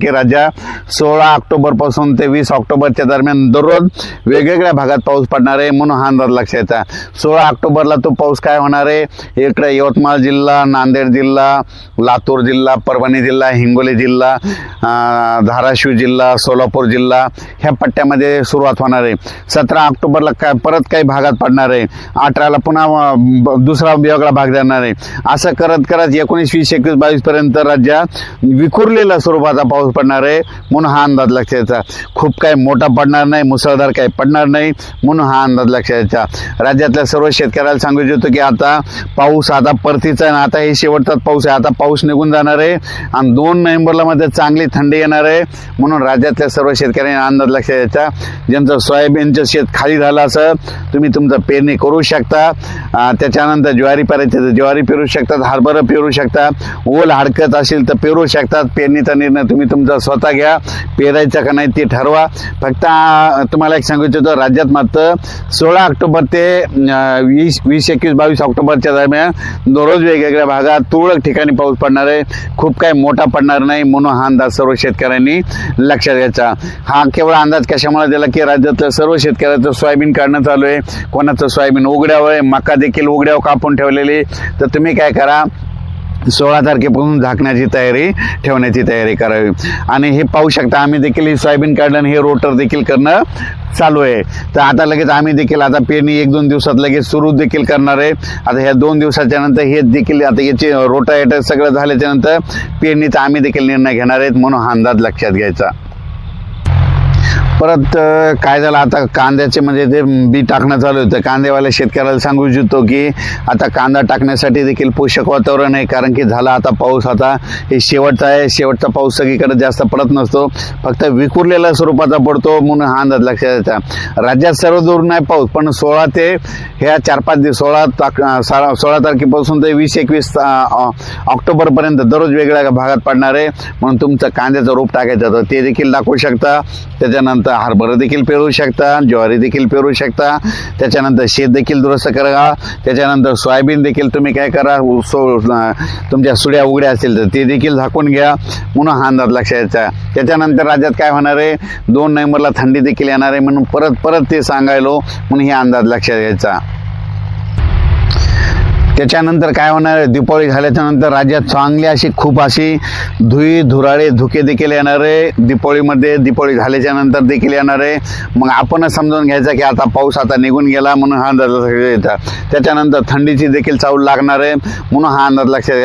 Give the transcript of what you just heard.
की राज्या सोळा ऑक्टोबरपासून ते वीस ऑक्टोबरच्या दरम्यान दररोज वेगवेगळ्या भागात पाऊस पडणार आहे म्हणून हा अंदाज लक्षात सोळा ऑक्टोबरला तो पाऊस काय होणार आहे? इकडे यवतमाळ जिल्हा नांदेड जिल्हा लातूर जिल्हा परभणी जिल्हा हिंगोली जिल्हा धाराशिव जिल्हा सोलापूर जिल्हा ह्या पट्ट्यामध्ये सुरुवात होणार आहे. सतरा ऑक्टोबरला काय परत काही भागात पडणार आहे. अठराला पुन्हा ब- दुसरा वेगळा भाग देणार आहे. असं करत करत एकोणीस वीस एकवीस बावीसपर्यंत राज्यात विखुरलेला स्वरूपाचा पाऊस पडणार आहे म्हणून हा अंदाज लक्षाचा खूप काही मोठा पडणार नाही मुसळधार काही पडणार नाही म्हणून हा अंदाज लक्षात यायचा राज्यातल्या सर्व शेतकऱ्याला सांगू इच्छितो की आता पाऊस आता परतीचा आहे आणि आता हे शेवटचाच पाऊस आहे. आता पाऊस निघून जाणार आहे आणि दोन नोव्हेंबरला मध्ये चांगली थंडी येणार आहे म्हणून राज्यातल्या सर्व शेतकऱ्यांनी अंदाज लक्षात द्यायचा. ज्यांचं सोयाबीनचं शेत खाली झालं असं तुम्ही तुमचं पेरणी करू शकता. त्याच्यानंतर ज्वारी पेरायची तर ज्वारी पेरू शकतात हरभरं पेरू शकता. ओल हडकत असेल तर पेरू शकतात पेरणीचा निर्णय तुम्ही तुमचा स्वतः घ्या. पेरायचा का नाही ते ठरवा. फक्त तुम्हाला एक सांगू इच्छितो राज्यात मात्र सोळा ऑक्टोबर ते वीस वीस एकवीस बावीस ऑक्टोबरच्या दरम्यान दररोज वेगवेगळ्या भागात तुरळक ठिकाणी पाऊस पडणार आहे. खूप काही मोठा पडणार नाही म्हणून हा अंदाज सर्व शेतकऱ्यांनी लक्षात घ्यायचा. हा केवळ अंदाज कशामुळे दिला की राज्यातल्या सर्व शेतकऱ्याचं सोयाबीन काढणं चालू आहे. कोणाचं सोयाबीन उघड्यावर आहे मका देखील उघड्यावर कापून ठेवलेली तर तुम्ही काय करा सोळा तारखेपासून झाकण्याची तयारी ठेवण्याची तयारी करावी. आणि हे पाहू शकता आम्ही देखील हे सोयाबीन काढणं हे रोटर देखील करणं चालू आहे. तर आता लगेच आम्ही देखील आता पेरणी एक दोन दिवसात लगेच सुरू देखील करणार आहे. आता ह्या दोन दिवसाच्या नंतर हे देखील आता याचे रोटावेटर सगळं झाल्याच्यानंतर पेरणीचा आम्ही देखील निर्णय घेणार आहेत म्हणून हा अंदाज लक्षात घ्यायचा. परत काय झालं? आता कांद्याचे म्हणजे ते बी टाकणं चालू होतं कांदेवाल्या शेतकऱ्याला सांगू इच्छितो की आता कांदा टाकण्यासाठी देखील पोषक वातावरण आहे कारण की झाला आता पाऊस. आता हे शेवटचा आहे शेवटचा पाऊस सगळीकडे जास्त पडत नसतो. फक्त विखुरलेल्या स्वरूपाचा पडतो म्हणून हा अंदाज लक्षात द्यायचा राज्यात सर्व दूर नाही पाऊस पण सोळा ते ह्या चार पाच दिवस सोळा ताक सोळा तारखेपासून ते वीस एकवीस ऑक्टोबरपर्यंत दररोज वेगळ्या भागात पडणार आहे. म्हणून तुमचं कांद्याचं रोप टाकायचं तर ते देखील दाखवू शकता. त्याच्यानंतर हरभरं देखील पेरू शकता ज्वारी देखील पेरू शकता. त्याच्यानंतर शेत देखील दुरुस्त करा. त्याच्यानंतर सोयाबीन देखील तुम्ही काय करा सो तुमच्या सुड्या उघड्या असतील तर ते देखील झाकून घ्या. म्हणून हा अंदाज लक्षात यायचा त्याच्यानंतर राज्यात काय होणार आहे? दोन नोव्हेंबरला थंडी देखील येणार आहे म्हणून परत परत ते सांगायलो म्हणून हे अंदाज लक्षात घ्यायचा. त्याच्यानंतर काय होणार? आहे दीपावली झाल्याच्यानंतर राज्यात चांगली अशी खूप अशी धुई धुराळे धुके देखील येणार आहे. दीपावळीमध्ये दीपावळी झाल्याच्यानंतर देखील येणार आहे. मग आपणच समजून घ्यायचं की आता पाऊस आता निघून गेला म्हणून हा अंदाज लक्षात घ्यायचा त्याच्यानंतर थंडीची देखील चावल लागणार आहे म्हणून हा अंदाज लक्षात